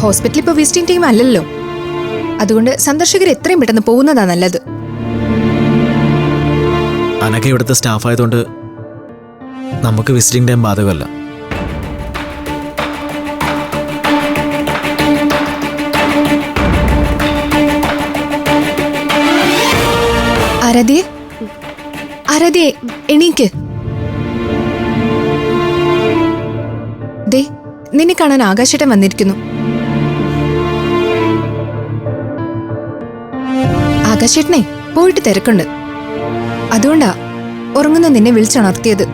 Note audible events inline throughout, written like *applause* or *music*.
ഹോസ്പിറ്റലിൽ ഇപ്പോൾ visiting team അല്ലല്ലോ. അതുകൊണ്ട് സന്ദർശകർ എത്രയും പെട്ടെന്ന് പോകുന്നതാ നല്ലത്. അനക്ക ഇവിടുത്തെ സ്റ്റാഫ് ആയതുകൊണ്ട് നമുക്ക് വിസിറ്റിംഗ് ടൈം ബാധകമല്ല. ആരാധ്യേ? ആരാധ്യേ എണീക്ക്. ദേ നിന്നെ കാണാൻ ആകാശേട്ടൻ വന്നിരിക്കുന്നു. ആകാശേട്ടനെ പോയിട്ട് തിരക്കുണ്ട്. അതുകൊണ്ടാ ഉറങ്ങുന്ന നിന്നെ വിളിച്ചുണർത്തിയത്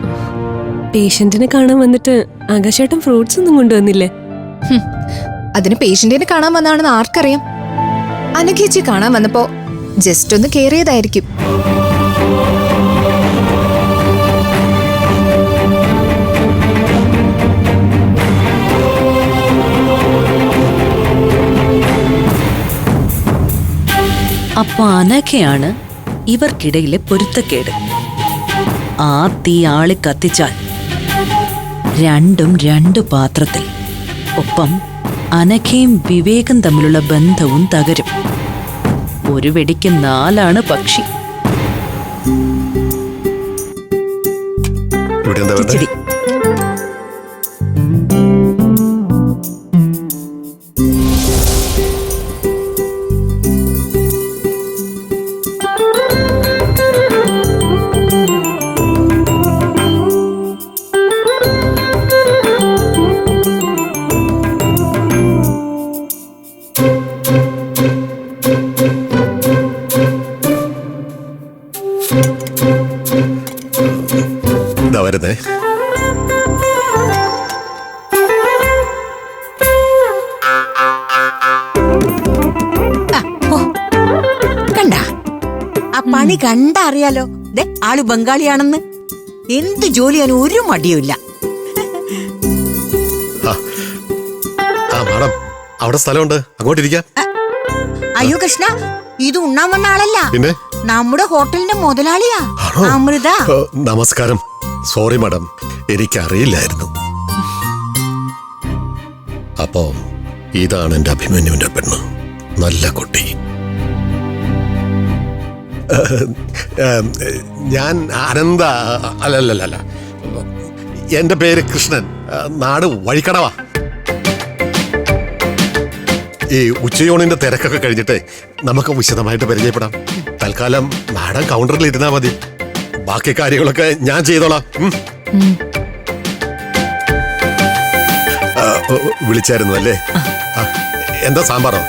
പേഷ്യന്റിനെ കാണാൻ വന്നിട്ട് ആകാശേട്ടൻ ഫ്രൂട്ട്സ് ഒന്നും കൊണ്ടുവന്നില്ലേ? അതിന് പേഷ്യന്റിനെ കാണാൻ വന്നാണെന്ന് ആർക്കറിയാം? അനഘേച്ചി കാണാൻ വന്നപ്പോ ജസ്റ്റ് ഒന്ന് കേറിയതായിരിക്കും. അപ്പൊ അനഘയാണ് ഇവർക്കിടയിലെ പൊരുത്തക്കേട്. ആ തീ ആളി കത്തിച്ചാൽ രണ്ടും രണ്ടു പാത്രത്തിൽ ഒപ്പം അനഘയും വിവേകം തമ്മിലുള്ള ബന്ധവും തകരും. ഒരു വെടിക്ക് നാലാണ് പക്ഷി. കിച്ചിടി പണി കണ്ട അറിയാലോ ദേ ആൾ ബംഗാളിയാണെന്ന്. എന്ത് ജോലി ജോലിയാനും ഒരു മടിയുമില്ല. ആ മാഡം അവിടെ സ്ഥലമുണ്ട്. അങ്ങോട്ടിരിക്കാം. അയ്യോ കൃഷ്ണ ഇത് ഉണ്ണാൻ വന്ന ആളല്ല. പിന്നെ? നമ്മുടെ ഹോട്ടലിന്റെ മുതലാളിയാ? അമൃത. നമസ്കാരം. Sorry madam. എനിക്കറിയില്ലായിരുന്നു. അപ്പോ ഇതാണ് എന്റെ അഭിമന്യുവിന്റെ പെണ്ണ്. നല്ല കുട്ടി. ഞാൻ അനന്ത അല്ലല്ലല്ല എന്റെ പേര് കൃഷ്ണൻ. നാട് വഴിക്കടവാ. ഈ ഉച്ചയോണിന്റെ തിരക്കൊക്കെ കഴിഞ്ഞിട്ട് നമുക്ക് വിശദമായിട്ട് പരിചയപ്പെടാം. തൽക്കാലം മാഡം കൗണ്ടറിൽ ഇരുന്നാ മതി. ബാക്കി കാര്യങ്ങളൊക്കെ ഞാൻ ചെയ്തോളാം. വിളിച്ചായിരുന്നു അല്ലേ? എന്താ സാമ്പാറോ?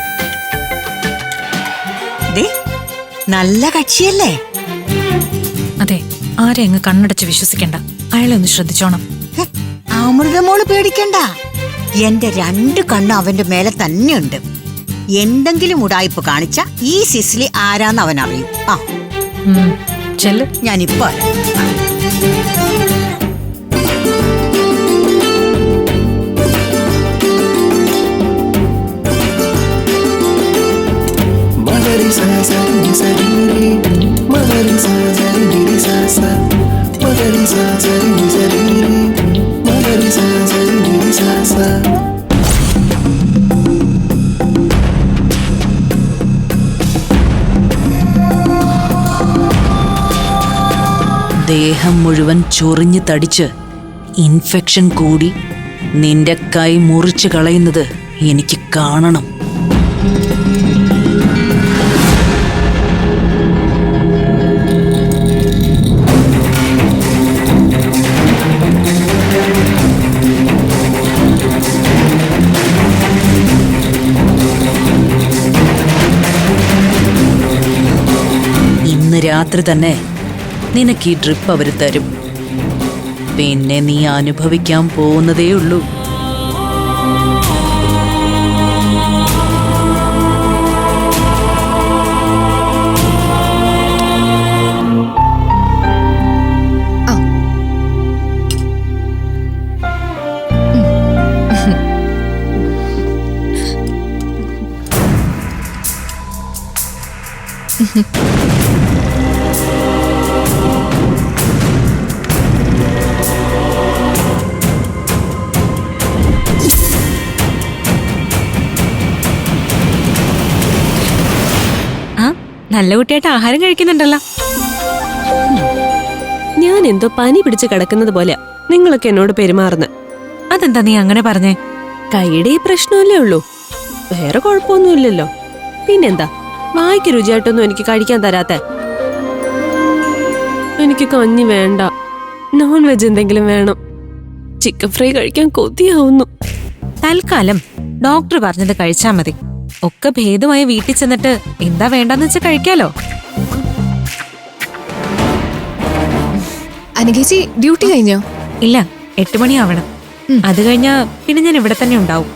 നല്ല കക്ഷിയല്ലേ അതെ ആരെ അങ്ങ് കണ്ണടച്ച് വിശ്വസിക്കണ്ട. അയാളെ ഒന്ന് ശ്രദ്ധിച്ചോണം. അമൃതമോൾ പേടിക്കണ്ട. എന്റെ രണ്ട് കണ്ണ് അവന്റെ മേലെ തന്നെയുണ്ട്. എന്തെങ്കിലും ഉടായ്പ കാണിച്ച ഈ സിസിലി ആരാന്ന് അവൻ അറിയും ആ ചെല്ല്. ഞാനിപ്പോ വരാം. Magari sa sa ni sa ri ri Magari sa sa ri ri ri sa sa Magari sa sa ri ni sa ri ri Magari sa sa ri ri ri sa sa ദേഹം മുഴുവൻ ചൊറിഞ്ഞു തടിച്ച് infection കൂടി നിന്റെ കൈ മുറിച്ചു കളയുന്നത് എനിക്ക് കാണണം രാത്രി തന്നെ നിനക്ക് ഈ ട്രിപ്പ് അവർ തരും പിന്നെ നീ അനുഭവിക്കാൻ പോകുന്നതേ ഉള്ളൂ Mm-hmm. *laughs* നല്ല കുട്ടിയായിട്ട് ആഹാരം കഴിക്കുന്നുണ്ടല്ലോ. ഞാൻ എന്തോ പനി പിടിച്ച് കിടക്കുന്നത് പോലെ നിങ്ങളൊക്കെ എന്നോട് പെരുമാറുന്ന. അതെന്താ നീ അങ്ങനെ പറഞ്ഞേ? കൈയുടെ ഈ പ്രശ്നമല്ലേ ഉള്ളൂ. വേറെ കുഴപ്പമൊന്നുമില്ലല്ലോ. പിന്നെന്താ? വായിക്ക് രുചിയായിട്ടൊന്നും എനിക്ക് കഴിക്കാൻ തരാത്ത. എനിക്ക് കഞ്ഞി വേണ്ട. നോൺ വെജ് എന്തെങ്കിലും വേണം. ചിക്കൻ ഫ്രൈ കഴിക്കാൻ കൊതിയാവുന്നു. തൽക്കാലം ഡോക്ടർ പറഞ്ഞത് കഴിച്ചാൽ മതി. ഒക്കെ ഭേദമായി വീട്ടിൽ ചെന്നിട്ട് എന്താ വേണ്ടെന്ന് വെച്ചാൽ കഴിക്കാലോ? അനഘേച്ചി ഡ്യൂട്ടി കഴിഞ്ഞോ? ഇല്ല എട്ട് മണിയാവണം. അത് കഴിഞ്ഞാ പിന്നെ ഞാൻ ഇവിടെ തന്നെ ഉണ്ടാവും.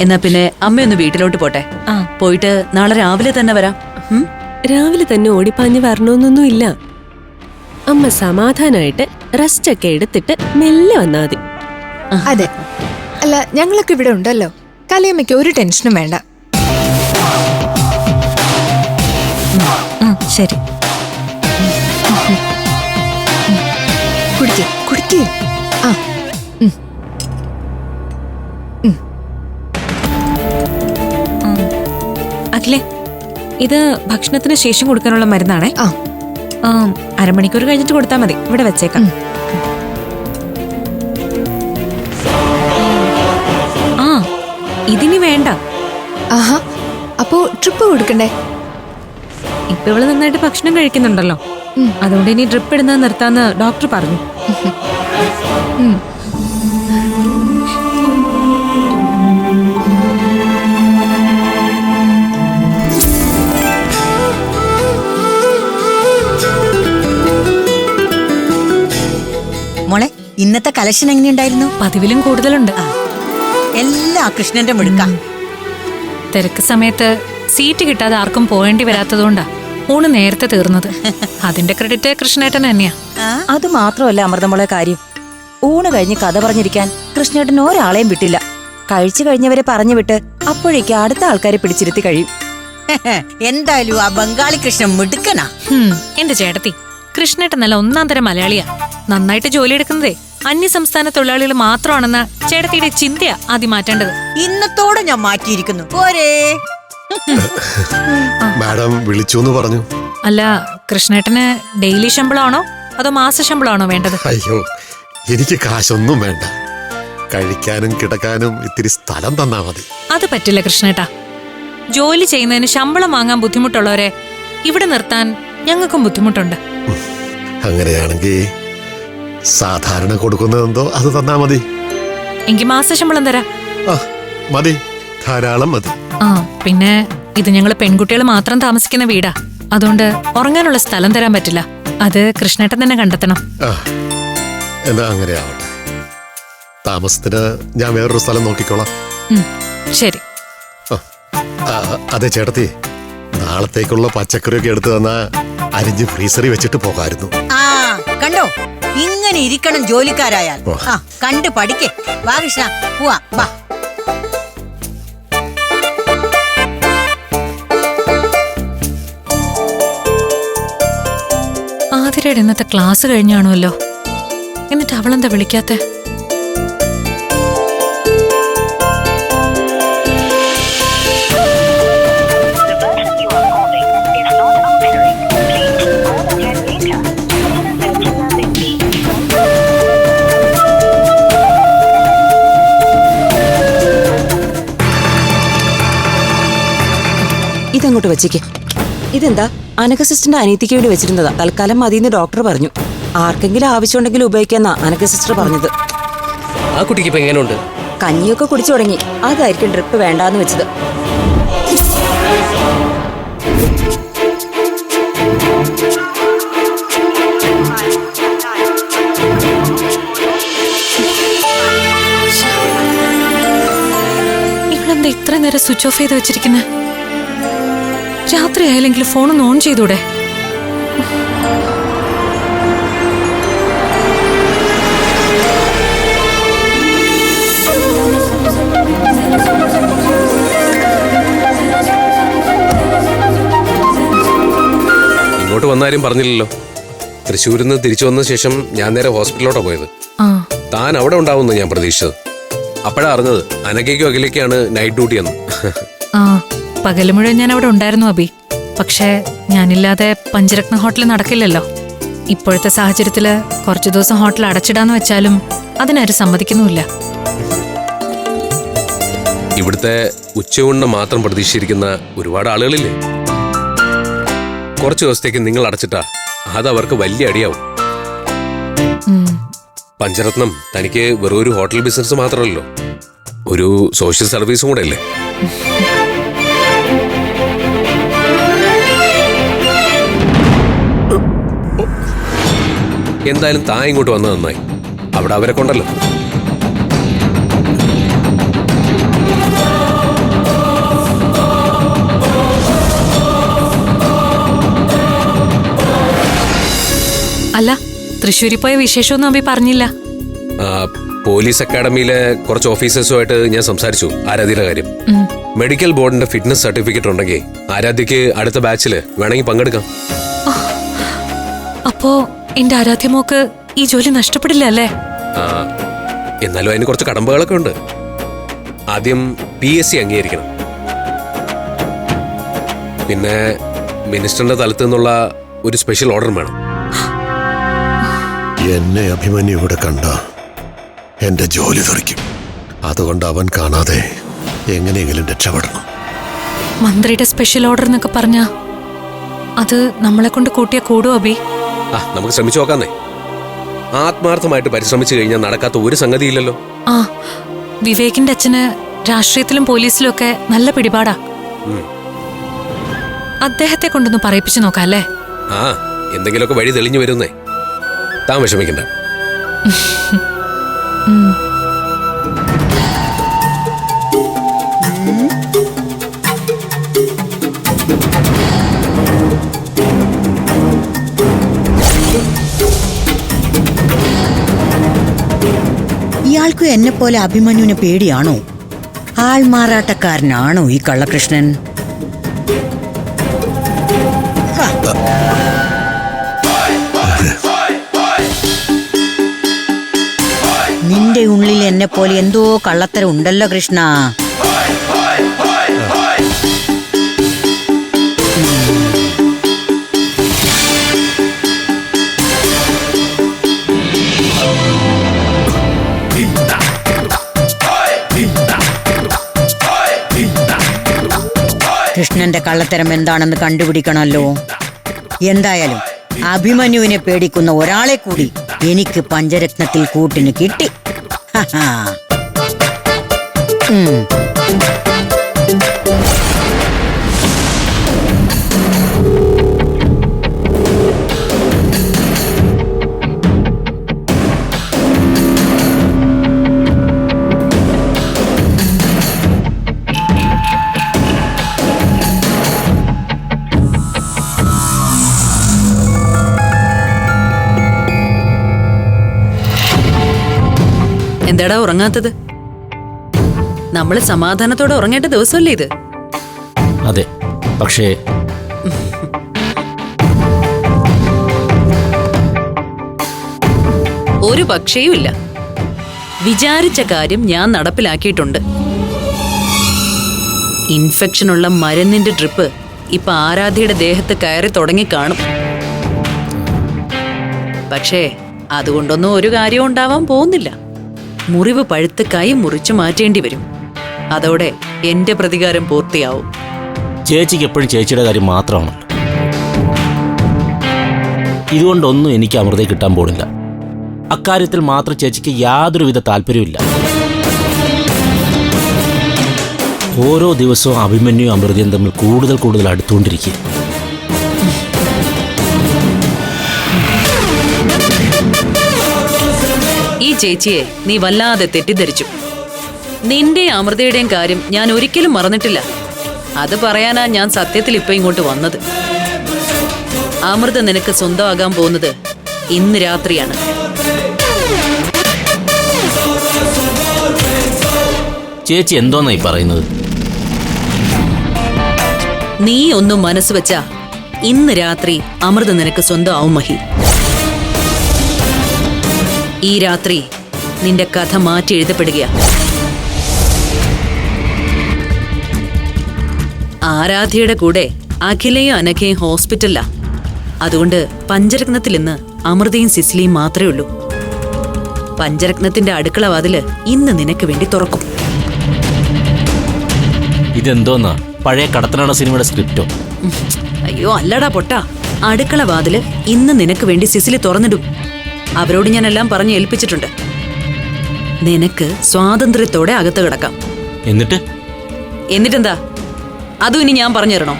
എന്നാ പിന്നെ അമ്മയൊന്ന് വീട്ടിലോട്ട് പോട്ടെ. ആ. പോയിട്ട് നാളെ രാവിലെ തന്നെ വരാം. രാവിലെ തന്നെ ഓടിപ്പാഞ്ഞ് വരണമെന്നൊന്നും ഇല്ല. അമ്മ സമാധാനായിട്ട് റെസ്റ്റ് ഒക്കെ എടുത്തിട്ട് മെല്ലെ വന്നാ മതി. അതെ. അല്ല ഞങ്ങളൊക്കെ ഇവിടെ ഉണ്ടല്ലോ. കലയമ്മയ്ക്ക് ഒരു ടെൻഷനും വേണ്ട. ശരി. കുടിക്കേ കുടിക്കേ. ആ. അഖിലേ ഇത് ഭക്ഷണത്തിന് ശേഷം കൊടുക്കാനുള്ള മരുന്നാണേ? ആ. ആ, അരമണിക്കൂർ കഴിഞ്ഞിട്ട് കൊടുത്താൽ മതി. ഇവിടെ വെച്ചേക്കാം. ആ ഇതിനി വേണ്ട. ആഹാ. അപ്പോ ട്രിപ്പ് കൊടുക്കണ്ടേ? ഇവൾ നന്നായിട്ട് ഭക്ഷണം കഴിക്കുന്നുണ്ടല്ലോ. അതുകൊണ്ട് ഇനി ഡ്രിപ്പ് ഇടുന്നത് നിർത്താന്ന് ഡോക്ടർ പറഞ്ഞു. മോളെ ഇന്നത്തെ കലക്ഷൻ എങ്ങനെയുണ്ടായിരുന്നു? പതിവിലും കൂടുതലുണ്ട്. എല്ലാ കൃഷ്ണന്റെ മിടുക്ക. തിരക്ക് സമയത്ത് സീറ്റ് കിട്ടാതെ ആർക്കും പോകേണ്ടി വരാത്തതുകൊണ്ടാ. ഊണ് നേരത്തെ തീർന്നത്. അതിന്റെ ക്രെഡിറ്റ് കൃഷ്ണേട്ടൻ തന്നെയാ. അത് മാത്രമല്ല അമൃതമുള്ള കാര്യം. ഊണ് കഴിഞ്ഞ് കഥ പറഞ്ഞിരിക്കാൻ കൃഷ്ണേട്ടൻ ഒരാളെയും വിട്ടില്ല. കഴിച്ചു കഴിഞ്ഞവരെ പറഞ്ഞു വിട്ട് അപ്പോഴേക്ക് അടുത്ത ആൾക്കാരെ പിടിച്ചിരുത്തി കഴിയും. എന്തായാലും ആ ബംഗാളി കൃഷ്ണൻ മിടുക്കനാ. എന്റെ ചേട്ടത്തി. കൃഷ്ണേട്ടൻ നല്ല ഒന്നാം തരം മലയാളിയാ. നന്നായിട്ട് ജോലി എടുക്കുന്നതേ. അന്യ സംസ്ഥാന തൊഴിലാളികൾ മാത്രമാണെന്ന ചേട്ടത്തിയുടെ ചിന്തയാ ആദ്യം മാറ്റേണ്ടത്. ഇന്നത്തോടെ ഞാൻ മാറ്റിയിരിക്കുന്നു. പോരേ. *laughs* മാഡം വിളിച്ചു എന്ന് പറഞ്ഞു. അല്ല കൃഷ്ണേട്ടന് ഡെയിലി ശമ്പളമാണോ അതോ മാസ ശമ്പളമാണോ വേണ്ടത്? അയ്യോ എനിക്ക് കാശൊന്നും വേണ്ട. കഴിക്കാനും കിടക്കാനും ഇത്തിരി സ്ഥലം തന്നാ മതി. അത് പറ്റില്ല കൃഷ്ണേട്ടാ. ജോലി ചെയ്യുന്നതിന് ശമ്പളം വാങ്ങാൻ ബുദ്ധിമുട്ടുള്ളവരെ ഇവിടെ നിർത്താൻ ഞങ്ങൾക്കും ബുദ്ധിമുട്ടുണ്ട്. അങ്ങനെയാണെങ്കിൽ സാധാരണ കൊടുക്കുന്നതെന്തോ അത് തന്നാ മതി. എങ്കിൽ മാസ ശമ്പളം തരാം. മതി. ധാരാളം മതി. ആ പിന്നെ ഇത് ഞങ്ങൾ പെൺകുട്ടികൾ മാത്രം താമസിക്കുന്ന വീടാ. അതുകൊണ്ട് ഉറങ്ങാനുള്ള സ്ഥലം തരാൻ പറ്റില്ല. അത് കൃഷ്ണേട്ടൻ തന്നെ കണ്ടെത്തണം. എന്നാ അങ്ങനെ ആവട്ടെ. താമസത്തിന് ഞാൻ വേറൊരു സ്ഥലം നോക്കിക്കോളാം. ശരി. അതെ ചേട്ടത്തി. നാളത്തേക്കുള്ള പച്ചക്കറിയൊക്കെ എടുത്തു തന്നാ അരിഞ്ഞ് ഫ്രീസറി വെച്ചിട്ട് പോകായിരുന്നു. ആ കണ്ടോ? ഇങ്ങനെ ഇരിക്കണം ജോലിക്കാരായാൽ. കണ്ട് പഠിക്കേ. വാ കൃഷ്ണ പോവാ വാ. ആതിരയുടെ ഇന്നത്തെ ക്ലാസ് കഴിഞ്ഞാണുമല്ലോ എന്നിട്ട് അവളെന്താ വിളിക്കാത്ത? ഇതങ്ങോട്ട് വെച്ചേക്ക്. ഇതെന്താ? അനക സിസ്റ്ററിന്റെ അനീതിക്ക് വേണ്ടി വെച്ചിരുന്നതാ. തൽക്കാലം മതിയെന്ന് ഡോക്ടർ പറഞ്ഞു. ആർക്കെങ്കിലും ആവശ്യമുണ്ടെങ്കിൽ ഉപയോഗിക്കാന്നാ അനക സിസ്റ്റർ പറഞ്ഞത്. ആ കുട്ടിക്ക് ഇപ്പൊ എങ്ങനെയുണ്ട് കഞ്ഞിയൊക്കെ കുടിച്ചു തുടങ്ങി. അതായിരിക്കും ഡ്രിപ്പ് വേണ്ടാന്ന് വെച്ചത്. ഇത്ര നേരം സ്വിച്ച് ഓഫ് ചെയ്ത് വെച്ചിരിക്കുന്നത് രാത്രി ആയില്ലെങ്കിൽ ഫോണൊന്ന് ഓൺ ചെയ്തൂടെ? ഇങ്ങോട്ട് വന്നാരും പറഞ്ഞില്ലല്ലോ. തൃശ്ശൂരിൽ നിന്ന് തിരിച്ചു വന്ന ശേഷം ഞാൻ നേരെ ഹോസ്പിറ്റലിലോട്ടാ പോയത്. താൻ അവിടെ ഉണ്ടാവുമെന്ന് ഞാൻ പ്രതീക്ഷിച്ചത്. അപ്പോഴാ അറിഞ്ഞത് അനകയ്ക്കും അഖിലേക്കാണ് നൈറ്റ് ഡ്യൂട്ടി എന്ന്. പകൽ മുഴുവൻ ഞാൻ അവിടെ ഉണ്ടായിരുന്നു അബി. പക്ഷേ ഞാനില്ലാതെ പഞ്ചരത്ന ഹോട്ടൽ നടക്കില്ലല്ലോ. ഇപ്പോഴത്തെ സാഹചര്യത്തിൽ കുറച്ചു ദിവസം ഹോട്ടൽ അടച്ചിടാന്ന് വെച്ചാലും അതിനാരും സമ്മതിക്കുന്നുമില്ല. ഇവിടുത്തെ ഉച്ചയൂണിന് മാത്രം പ്രതീക്ഷിച്ചിരിക്കുന്ന ഒരുപാട് ആളുകളില്ലേ? കുറച്ച് ദിവസത്തേക്ക് നിങ്ങൾ അടച്ചിട്ടാ അത് അവർക്ക് വലിയ അടിയാവും. പഞ്ചരത്നം തനിക്ക് വെറും ഒരു ഹോട്ടൽ ബിസിനസ് മാത്രമല്ലോ ഒരു സോഷ്യൽ സർവീസും കൂടെ അല്ലേ? എന്തായാലും താ ഇങ്ങോട്ട് വന്നത് നന്നായി. അവിടെ അവരെ കൊണ്ടല്ലോ. അല്ല തൃശ്ശൂരിൽ പോയ വിശേഷമൊന്നും അഭി പറഞ്ഞില്ല. പോലീസ് അക്കാഡമിയിലെ കുറച്ച് ഓഫീസേഴ്സുമായിട്ട് ഞാൻ സംസാരിച്ചു ആരാധ്യയുടെ കാര്യം. മെഡിക്കൽ ബോർഡിന്റെ ഫിറ്റ്നസ് സർട്ടിഫിക്കറ്റ് ഉണ്ടെങ്കിൽ ആരാധ്യക്ക് അടുത്ത ബാച്ചിൽ വേണമെങ്കിൽ പങ്കെടുക്കാം. അപ്പോ എന്റെ ആരാധ്യമോക്ക് ഈ ജോലി നഷ്ടപ്പെടില്ല അല്ലേ? എന്നാലും അതിന് കുറച്ച് കടമ്പകളൊക്കെ ഉണ്ട്. ആദ്യം പി എസ് സി അംഗീകരിക്കണം. പിന്നെ മിനിസ്റ്ററിന്റെ തലത്തു നിന്നുള്ള ഒരു സ്പെഷ്യൽ ഓർഡർ വേണം. എന്നെ അഭിമന്യു ഇവിടെ കണ്ട എന്റെ ജോലി തെറിക്കും അതുകൊണ്ട് അവൻ കാണാതെ എങ്ങനെയെങ്കിലും രക്ഷപ്പെടണം. മന്ത്രിയുടെ സ്പെഷ്യൽ ഓർഡർ എന്നൊക്കെ പറഞ്ഞ അത് നമ്മളെ കൊണ്ട് കൂട്ടിയ കൂടും അഭി ആ നമുക്ക് ശ്രമിച്ചു നോക്കാന്നേ. ആത്മാർത്ഥമായിട്ട് പരിശ്രമിച്ചു കഴിഞ്ഞാൽ നടക്കാത്ത ഒരു സംഗതിയില്ലല്ലോ. ആ വിവേകിന്റെ അച്ഛന് രാഷ്ട്രീയത്തിലും പോലീസിലും ഒക്കെ നല്ല പിടിപാടാ. അദ്ദേഹത്തെ കൊണ്ടൊന്ന് പറയിപ്പിച്ചു നോക്കാം അല്ലേ? ആ എന്തെങ്കിലുമൊക്കെ വഴി തെളിഞ്ഞു വരുന്നേ. താൻ വിഷമിക്കണ്ട. ഉം. എന്നെ പോലെ അഭിമന്യുവിനെ പേടിയാണോ? ആൾമാറാട്ടക്കാരനാണോ ഈ കള്ളകൃഷ്ണൻ? നിന്റെ ഉള്ളിൽ എന്നെ പോലെ എന്തോ കള്ളത്തരം ഉണ്ടല്ലോ കൃഷ്ണ. കൃഷ്ണന്റെ കള്ളത്തരം എന്താണെന്ന് കണ്ടുപിടിക്കണമല്ലോ. എന്തായാലും അഭിമന്യുവിനെ പേടിക്കുന്ന ഒരാളെ കൂടി എനിക്ക് പഞ്ചരത്നത്തിൽ കൂട്ടിന് കിട്ടി. ഹഹാ. എന്താടാ ഉറങ്ങാത്തത്? നമ്മൾ സമാധാനത്തോടെ ഉറങ്ങേണ്ട ദിവസമല്ലേ ഇത്? അതെ പക്ഷേ ഒരു പക്ഷേയുമില്ല. വിചാരിച്ച കാര്യം ഞാൻ നടപ്പിലാക്കിയിട്ടുണ്ട്. ഇൻഫെക്ഷനുള്ള മരുന്നിന്റെ ഡ്രിപ്പ് ഇപ്പൊ ആരാധ്യയുടെ ദേഹത്ത് കയറി തുടങ്ങി കാണും. പക്ഷേ അതുകൊണ്ടൊന്നും ഒരു കാര്യവും ഉണ്ടാവാൻ പോകുന്നില്ല. മുറിവ് പഴുത്തക്കായി മുറിച്ചു മാറ്റേണ്ടി വരും. അതോടെ എന്റെ പ്രതികാരം പൂർത്തിയാവും. ചേച്ചിക്ക് എപ്പോഴും ചേച്ചിയുടെ കാര്യം മാത്രമാണ്. ഇതുകൊണ്ടൊന്നും എനിക്ക് അമൃതയെ കിട്ടാൻ പോണില്ല. അക്കാര്യത്തിൽ മാത്രം ചേച്ചിക്ക് യാതൊരുവിധ താല്പര്യമില്ല ഓരോ ദിവസവും അഭിമന്യു അമൃതയും തമ്മിൽ കൂടുതൽ കൂടുതൽ അടുത്തുകൊണ്ടിരിക്കുക ചേച്ചിയെ നീ വല്ലാതെ തെറ്റിദ്ധരിച്ചു. നിന്റെ അമൃതയുടെയും കാര്യം ഞാൻ ഒരിക്കലും മറന്നിട്ടില്ല. അത് പറയാനാ ഞാൻ സത്യത്തിൽ ഇപ്പൊ ഇങ്ങോട്ട് വന്നത്. അമൃത നിനക്ക് സ്വന്തമാകാൻ പോകുന്നത് ഇന്ന് രാത്രിയാണ്. ചേച്ചി എന്തോന്നായി പറയുന്നത്? നീ ഒന്നും മനസ്സ് വെച്ചാ ഇന്ന് രാത്രി അമൃത നിനക്ക് സ്വന്തമാവും മഹി. ഈ രാത്രി നിന്റെ കഥ മാറ്റി എഴുതപ്പെടുകയാ. ആരാധ്യയുടെ കൂടെ അഖിലയും അനഘയും ഹോസ്പിറ്റലിലാ. അതുകൊണ്ട് പഞ്ചരത്നത്തിൽ ഇന്ന് അമൃതയും സിസിലിയും മാത്രമേ ഉള്ളൂ. പഞ്ചരത്നത്തിന്റെ അടുക്കള വാതിൽ ഇന്ന് നിനക്ക് വേണ്ടി തുറക്കും. ഇതെന്തോന്നാ? പഴയ കടത്തനാണ് സിനിമയുടെ സ്ക്രിപ്റ്റോ? അയ്യോ അല്ലടാ പൊട്ടാ. അടുക്കള വാതിൽ ഇന്ന് നിനക്ക് വേണ്ടി സിസിലി തുറന്നിടും. അവരോട് ഞാനെല്ലാം എല്ലാം പറഞ്ഞു ഏൽപ്പിച്ചിട്ടുണ്ട്. നിനക്ക് സ്വാതന്ത്ര്യത്തോടെ അകത്ത് കിടക്കാം. എന്നിട്ട്? എന്നിട്ടെന്താ? അതും ഇനി ഞാൻ പറഞ്ഞു തരണോ?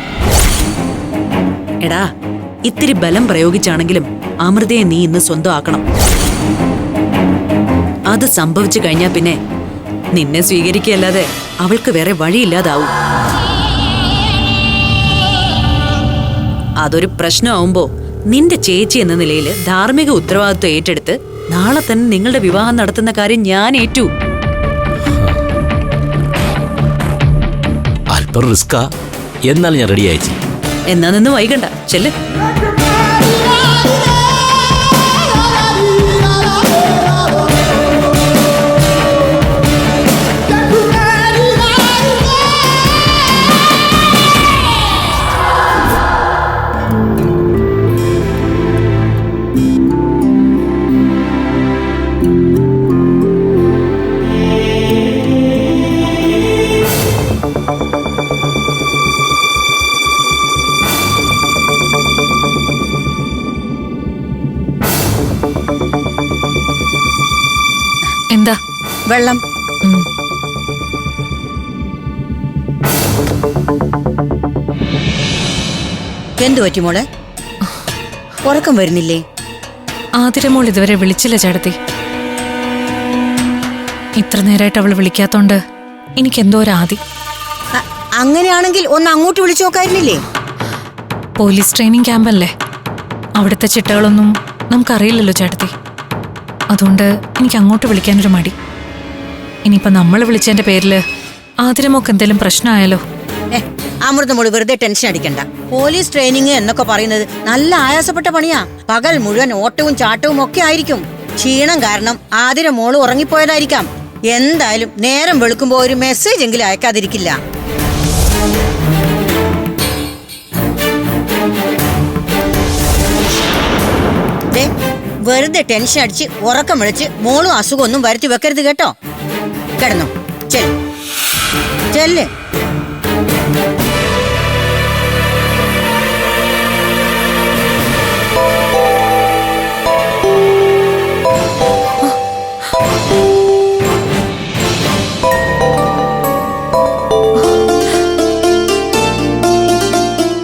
എടാ ഇത്തിരി ബലം പ്രയോഗിച്ചാണെങ്കിലും അമൃതയെ നീ ഇന്ന് സ്വന്തമാക്കണം. അത് സംഭവിച്ചു കഴിഞ്ഞാൽ പിന്നെ നിന്നെ സ്വീകരിക്കുകയല്ലാതെ അവൾക്ക് വേറെ വഴിയില്ലാതാവും. അതൊരു പ്രശ്നമാവുമ്പോ നിന്റെ ചേച്ചി എന്ന നിലയിൽ ധാർമ്മിക ഉത്തരവാദിത്വം ഏറ്റെടുത്ത് നാളെ തന്നെ നിങ്ങളുടെ വിവാഹം നടത്തുന്ന കാര്യം ഞാൻ ഏറ്റു. അല്പം എന്നാൽ ഞാൻ റെഡി അയച്ചു എന്നാ നിന്ന് വൈകണ്ട. ചെല്ല്. വെള്ളം. എന്തു പറ്റി മോളെ? ഉറക്കം വരുന്നില്ലേ? ആതിരമോൾ ഇതുവരെ വിളിച്ചില്ല ചേട്ടത്തി ഇത്ര നേരമായിട്ട് അവൾ വിളിക്കാത്തോണ്ട് എനിക്കെന്തോ ഒരു ആദി. അങ്ങനെയാണെങ്കിൽ ഒന്ന് അങ്ങോട്ട് വിളിച്ചു നോക്കായിരുന്നില്ലേ? Police training ക്യാമ്പല്ലേ? അവിടുത്തെ ചിട്ടകളൊന്നും നമുക്കറിയില്ലല്ലോ ചേട്ടത്തി അതുകൊണ്ട് എനിക്ക് അങ്ങോട്ട് വിളിക്കാനൊരു മടി. ഇനിയിപ്പോ നമ്മൾ വിളിച്ചതിന്റെ പേരിൽ ആതിരമോക്ക് എന്തെങ്കിലും പ്രശ്നമായാലോ? അമൃത മോൾ വെറുതെ ടെൻഷൻ അടിക്കണ്ട. പോലീസ് ട്രെയിനിങ് എന്നൊക്കെ പറയുന്നത് നല്ല ആയാസപ്പെട്ട പണിയാ. പകൽ മുഴുവൻ ഓട്ടവും ചാട്ടവും ഒക്കെ ആയിരിക്കും. ക്ഷീണം കാരണം ആതിര മോൾ ഉറങ്ങിപ്പോയതായിരിക്കാം. എന്തായാലും നേരം വെളുക്കുമ്പോ ഒരു മെസ്സേജ് എങ്കിലും അയക്കാതിരിക്കില്ല. വെറുതെ ടെൻഷൻ അടിച്ച് ഉറക്കം വിളിച്ച് മോളും അസുഖമൊന്നും വരുത്തി വെക്കരുത് കേട്ടോ. കിടന്നോ. ചെൽ ചെല്ല്.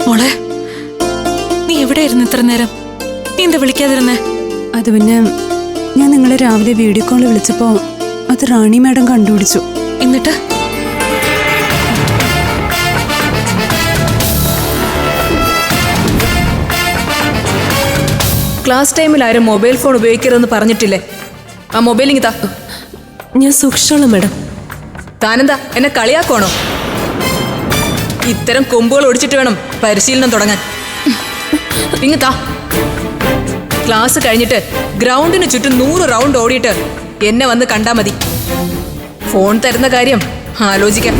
മോളെ നീ എവിടെയായിരുന്നു ഇത്ര നേരം? നീ എന്താ വിളിക്കാതിരുന്നേ? അത് പിന്നെ ഞാൻ നിങ്ങളെ രാവിലെ വീഡിയോ കോളിൽ വിളിച്ചപ്പോൾ അത് റാണി മാഡം കണ്ടുപിടിച്ചു. എന്നിട്ട്? ക്ലാസ് ടൈമിൽ ആരും മൊബൈൽ ഫോൺ ഉപയോഗിക്കരുതെന്ന് പറഞ്ഞിട്ടില്ലേ? ആ മൊബൈൽ ഇങ്ങിതാ ഞാൻ സൂക്ഷിച്ചോളാം മാഡം. താനെന്താ? എന്നെ കളിയാക്കണോ ഇത്തരം കൊമ്പുകൾ ഒടിച്ചിട്ട് വേണം പരിശീലനം തുടങ്ങാൻ. ഇങ്ങിതാ ക്ലാസ് കഴിഞ്ഞിട്ട് ഗ്രൗണ്ടിന് ചുറ്റും നൂറ് റൗണ്ട് ഓടിയിട്ട് എന്നെ വന്ന് കണ്ടാ മതി. ഫോൺ തരുന്ന കാര്യം ആലോചിക്കാം.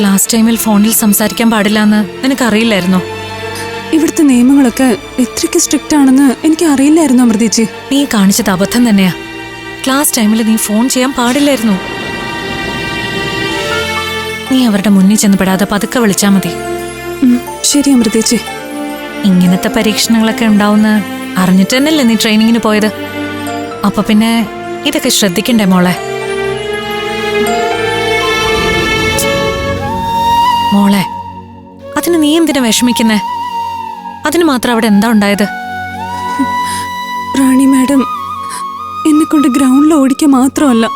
ക്ലാസ് ടൈമിൽ ഫോണിൽ സംസാരിക്കാൻ പാടില്ല പാടില്ലെന്ന് നിനക്കറിയില്ലായിരുന്നോ? ഇവിടുത്തെ നിയമങ്ങളൊക്കെ എത്രയ്ക്ക് സ്ട്രിക്റ്റ് ആണെന്ന് എനിക്ക് അറിയില്ലായിരുന്നു അമൃതേച്ചി. നീ കാണിച്ചത് അബദ്ധം തന്നെയാ. ക്ലാസ് ടൈമിൽ നീ ഫോൺ ചെയ്യാൻ പാടില്ലായിരുന്നു. നീ അവരുടെ മുന്നിൽ ചെന്ന് പെടാതെ പതുക്കെ വിളിച്ചാ മതി. ശരി അമൃതേച്ചി. ഇങ്ങനത്തെ പരീക്ഷണങ്ങളൊക്കെ ഉണ്ടാവുന്ന അറിഞ്ഞിട്ട് തന്നെയല്ലേ നീ ട്രെയിനിങ്ങിന് പോയത്? അപ്പൊ പിന്നെ ഇതൊക്കെ ശ്രദ്ധിക്കണ്ടേ മോളെ? മോളെ അതിന് നീ എന്തിനാ വിഷമിക്കുന്നേ? അതിന് മാത്രം അവിടെ എന്താ ഉണ്ടായത്? റാണി മാഡം എന്നെ കൊണ്ട് ഗ്രൗണ്ടിൽ ഓടിക്കാൻ മാത്രമല്ല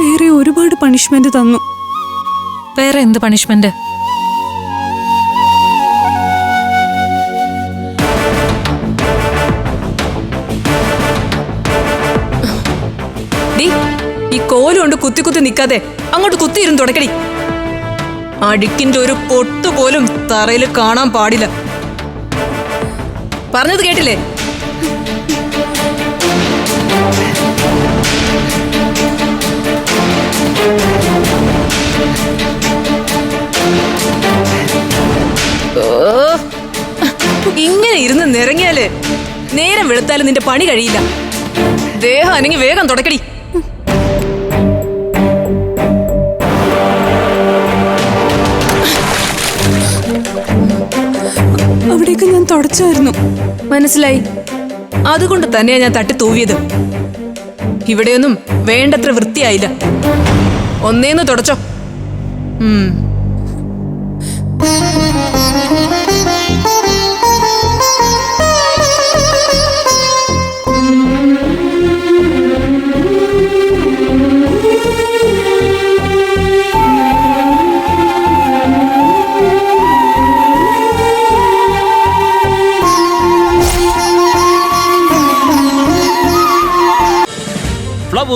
വേറെ ഒരുപാട് പണിഷ്മെന്റ് തന്നു. വേറെ എന്ത് പണിഷ്മെന്റ്? കോലുകൊണ്ട് കുത്തി കുത്തി നിൽക്കാതെ അങ്ങോട്ട് കുത്തിയിരുന്നു തുടക്കടി. അടുക്കിന്റെ ഒരു പൊട്ട് പോലും തറയിൽ കാണാൻ പാടില്ല. പറഞ്ഞത് കേട്ടില്ലേ? ഇങ്ങനെ ഇരുന്ന് നിറങ്ങിയാൽ നേരം വെളുത്താലും നിന്റെ പണി കഴിയില്ല. ദേഹം അനങ്ങി വേഗം തുടക്കടി. അവിടെയൊക്കെ ഞാൻ തുടച്ചായിരുന്നു. മനസ്സിലായി. അതുകൊണ്ട് തന്നെയാ ഞാൻ തട്ടി തൂവിയത്. ഇവിടെയൊന്നും വേണ്ടത്ര വൃത്തിയായില്ല. ഒന്നേന്ന് തുടച്ചോ. ഉം.